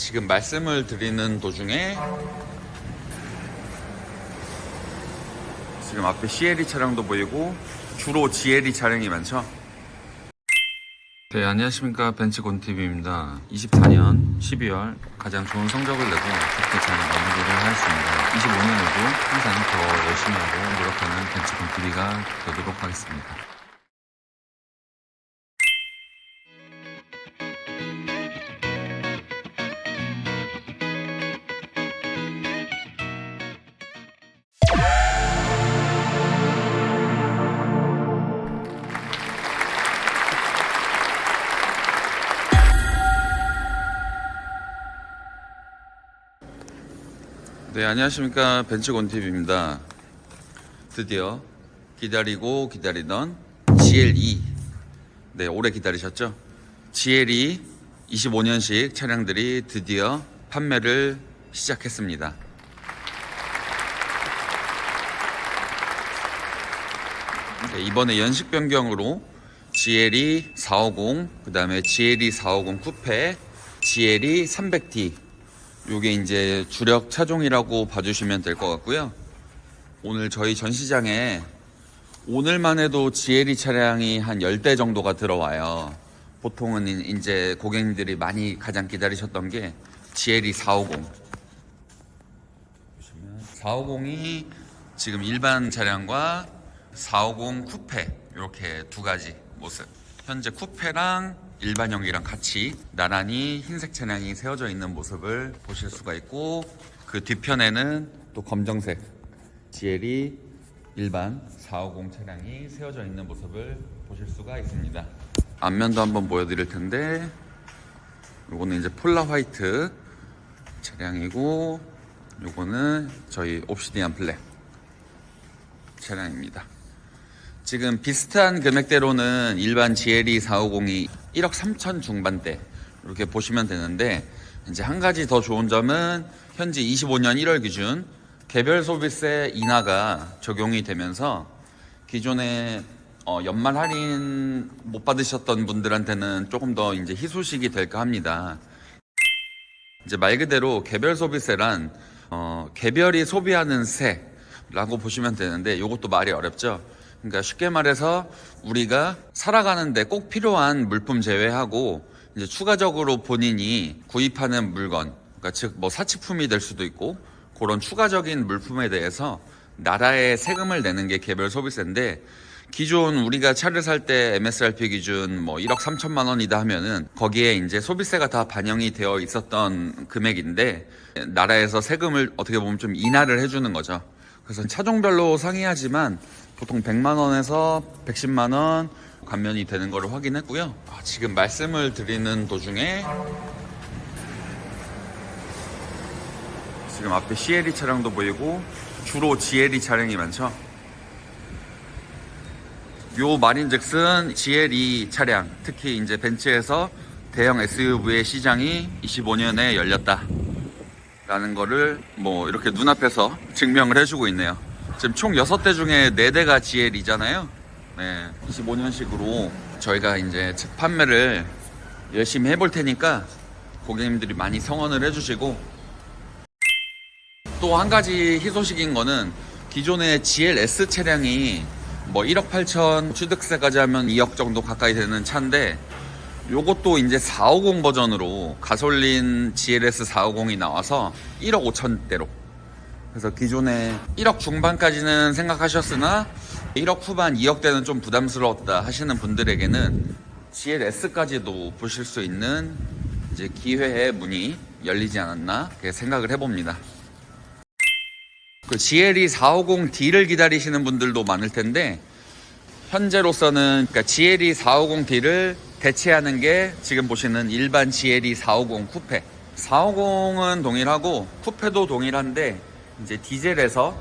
지금 말씀을 드리는 도중에 지금 앞에 CLE 차량도 보이고 주로 GLE 차량이 많죠. 네, 안녕하십니까. 벤츠 곤TV입니다. 24년 12월 가장 좋은 성적을 내고 좋게 잘 마무리를 하였습니다. 25년에도 항상 더 열심히 하고 노력하는 벤츠 곤TV가 되도록 하겠습니다. 안녕하십니까. 벤츠 곤TV입니다. 드디어 기다리고 기다리던 GLE. 네, 오래 기다리셨죠? GLE 25년식 차량들이 드디어 판매를 시작했습니다. 네, 이번에 연식 변경으로 GLE 450, 그 다음에 GLE 450 쿠페, GLE 300D, 요게 이제 주력 차종이라고 봐주시면 될 것 같고요. 오늘 저희 전시장에 오늘만 해도 GLE 차량이 한 10대 정도가 들어와요. 보통은 이- 이제 고객님들이 많이 가장 기다리셨던 게 GLE 450. 보시면 450이 지금 일반 차량과 450 쿠페 이렇게 두 가지 모습. 현재 쿠페랑 일반형이랑 같이 나란히 흰색 차량이 세워져 있는 모습을 보실 수가 있고 그 뒤편에는 또 검정색 GLE 일반 450 차량이 세워져 있는 모습을 보실 수가 있습니다. 앞면도 한번 보여드릴 텐데 요거는 이제 폴라 화이트 차량이고 요거는 저희 옵시디안 블랙 차량입니다. 지금 비슷한 금액대로는 일반 GLE 450이 1억 3천 중반대 이렇게 보시면 되는데 이제 한 가지 더 좋은 점은 현재 25년 1월 기준 개별 소비세 인하가 적용이 되면서 기존에 어, 연말 할인 못 받으셨던 분들한테는 조금 더 이제 희소식이 될까 합니다. 이제 말 그대로 개별 소비세란 어, 개별이 소비하는 세라고 보시면 되는데 이것도 말이 어렵죠. 그러니까 쉽게 말해서 우리가 살아가는데 꼭 필요한 물품 제외하고 이제 추가적으로 본인이 구입하는 물건, 그러니까 즉 뭐 사치품이 될 수도 있고 그런 추가적인 물품에 대해서 나라에 세금을 내는 게 개별 소비세인데 기존 우리가 차를 살 때 MSRP 기준 뭐 1억 3천만 원이다 하면은 거기에 이제 소비세가 다 반영이 되어 있었던 금액인데 나라에서 세금을 어떻게 보면 좀 인하를 해주는 거죠. 그래서 차종별로 상이하지만 보통 100만 원에서 110만 원 감면이 되는 거를 확인했고요. 아, 지금 말씀을 드리는 도중에 지금 앞에 CLE 차량도 보이고 주로 GLE 차량이 많죠. 요 말인즉슨 GLE 차량, 특히 이제 벤츠에서 대형 SUV의 시장이 25년에 열렸다. 라는 거를 뭐 이렇게 눈앞에서 증명을 해주고 있네요. 지금 총 6대 중에 4대가 GL이잖아요. 네, 25년식으로 저희가 이제 판매를 열심히 해볼 테니까 고객님들이 많이 성원을 해주시고 또 한 가지 희소식인 거는 기존의 GLS 차량이 뭐 1억 8천 취득세까지 하면 2억 정도 가까이 되는 차인데 요것도 이제 450 버전으로 가솔린 GLS 450이 나와서 1억 5천대로 그래서 기존에 1억 중반까지는 생각하셨으나 1억 후반 2억대는 좀 부담스러웠다 하시는 분들에게는 GLS까지도 보실 수 있는 이제 기회의 문이 열리지 않았나 생각을 해봅니다. 그 GLE 450D를 기다리시는 분들도 많을 텐데 현재로서는 그러니까 GLE 450D를 대체하는 게 지금 보시는 일반 GLE 450 쿠페. 450은 동일하고 쿠페도 동일한데 이제 디젤에서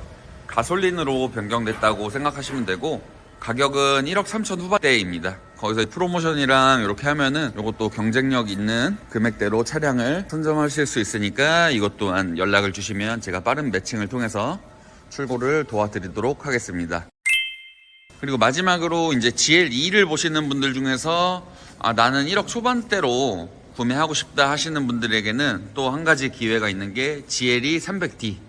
가솔린으로 변경됐다고 생각하시면 되고 가격은 1억 3천 후반대입니다. 거기서 프로모션이랑 이렇게 하면은 이것도 경쟁력 있는 금액대로 차량을 선점하실 수 있으니까 이것 또한 연락을 주시면 제가 빠른 매칭을 통해서 출고를 도와드리도록 하겠습니다. 그리고 마지막으로 이제 GL2를 보시는 분들 중에서 아, 나는 1억 초반대로 구매하고 싶다 하시는 분들에게는 또 한 가지 기회가 있는 게 GLE 300D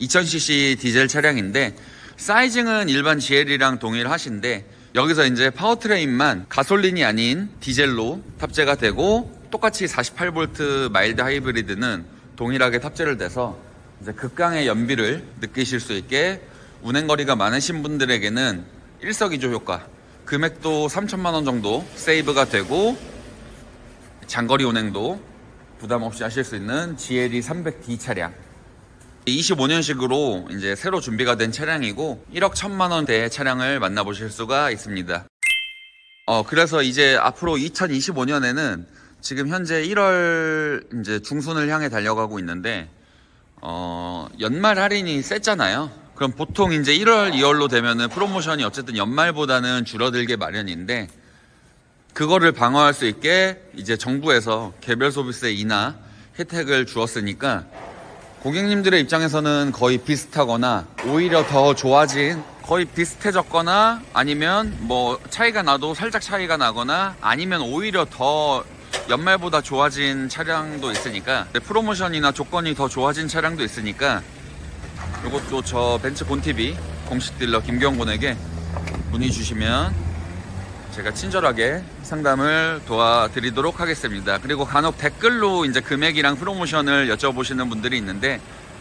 2000cc 디젤 차량인데 사이징은 일반 GL이랑 동일하신데 여기서 이제 파워트레인만 가솔린이 아닌 디젤로 탑재가 되고 똑같이 48V 마일드 하이브리드는 동일하게 탑재를 돼서 이제 극강의 연비를 느끼실 수 있게 운행 거리가 많으신 분들에게는 일석이조 효과. 금액도 3천만 원 정도 세이브가 되고 장거리 운행도 부담 없이 하실 수 있는 GLE 300D 차량 25년식으로 이제 새로 준비가 된 차량이고 1억 1천만 원대의 차량을 만나보실 수가 있습니다. 어 그래서 이제 앞으로 2025년에는 지금 현재 1월 이제 중순을 향해 달려가고 있는데 어 연말 할인이 셌잖아요. 그럼 보통 이제 1월, 2월로 되면은 프로모션이 어쨌든 연말보다는 줄어들게 마련인데 그거를 방어할 수 있게 이제 정부에서 개별 소비세 인하 혜택을 주었으니까 고객님들의 입장에서는 거의 비슷하거나 오히려 더 좋아진 거의 비슷해졌거나 아니면 뭐 차이가 나도 살짝 차이가 나거나 아니면 오히려 더 연말보다 좋아진 차량도 있으니까 네, 프로모션이나 조건이 더 좋아진 차량도 있으니까 이것도 저 벤츠 본TV 공식 딜러 김경곤에게 문의 주시면 제가 친절하게 상담을 도와드리도록 하겠습니다. 그리고 간혹 댓글로 이제 금액이랑 프로모션을 여쭤보시는 분들이 있는데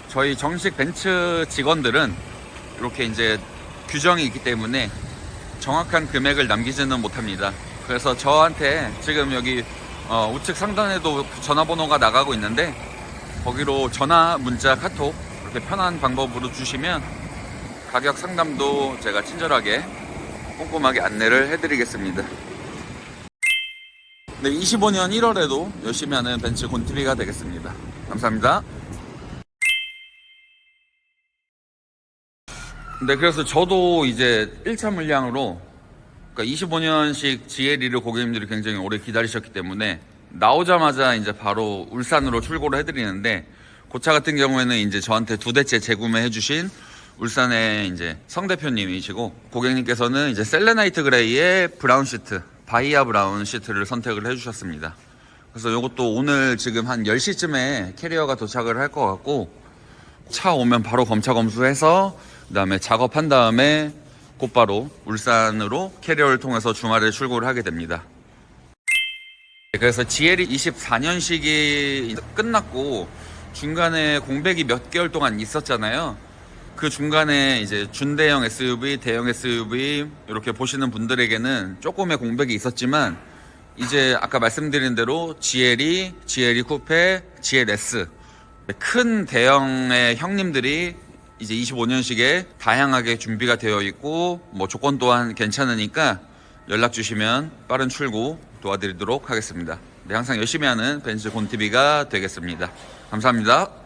저희 정식 벤츠 직원들은 이렇게 이제 규정이 있기 때문에 정확한 금액을 남기지는 못합니다. 그래서 저한테 지금 여기 어, 우측 상단에도 전화번호가 나가고 있는데 거기로 전화, 문자, 카톡 이렇게 편한 방법으로 주시면 가격 상담도 제가 친절하게 꼼꼼하게 안내를 해드리겠습니다. 네, 25년 1월에도 열심히 하는 벤츠 곤티비가 되겠습니다. 감사합니다. 네, 그래서 저도 이제 1차 물량으로 그러니까 25년식 GLE를 고객님들이 굉장히 오래 기다리셨기 때문에 나오자마자 이제 바로 울산으로 출고를 해드리는데 그차 같은 경우에는 이제 저한테 두 대째 재구매해 주신 울산의 이제 성 대표님이시고 고객님께서는 이제 셀레나이트 그레이의 브라운 시트 바이아 브라운 시트를 선택을 해주셨습니다. 그래서 이것도 오늘 지금 한 10시쯤에 캐리어가 도착을 할 것 같고 차 오면 바로 검차 검수해서 그 다음에 작업한 다음에 곧바로 울산으로 캐리어를 통해서 주말에 출고를 하게 됩니다. 그래서 GL이 24년식이 끝났고 중간에 공백이 몇 개월 동안 있었잖아요. 그 중간에 이제 준대형 SUV, 대형 SUV 이렇게 보시는 분들에게는 조금의 공백이 있었지만 이제 아까 말씀드린 대로 GLE, GLE 쿠페, GLS 큰 대형의 형님들이 이제 25년식에 다양하게 준비가 되어 있고 뭐 조건 또한 괜찮으니까 연락 주시면 빠른 출고 도와드리도록 하겠습니다. 네, 항상 열심히 하는 벤츠 곤티비가 되겠습니다. 감사합니다.